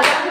감사합니다.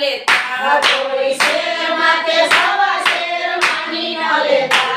લેતા. પોલીસે માથે સવા શેર માની ન લેતા.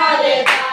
Hallelujah.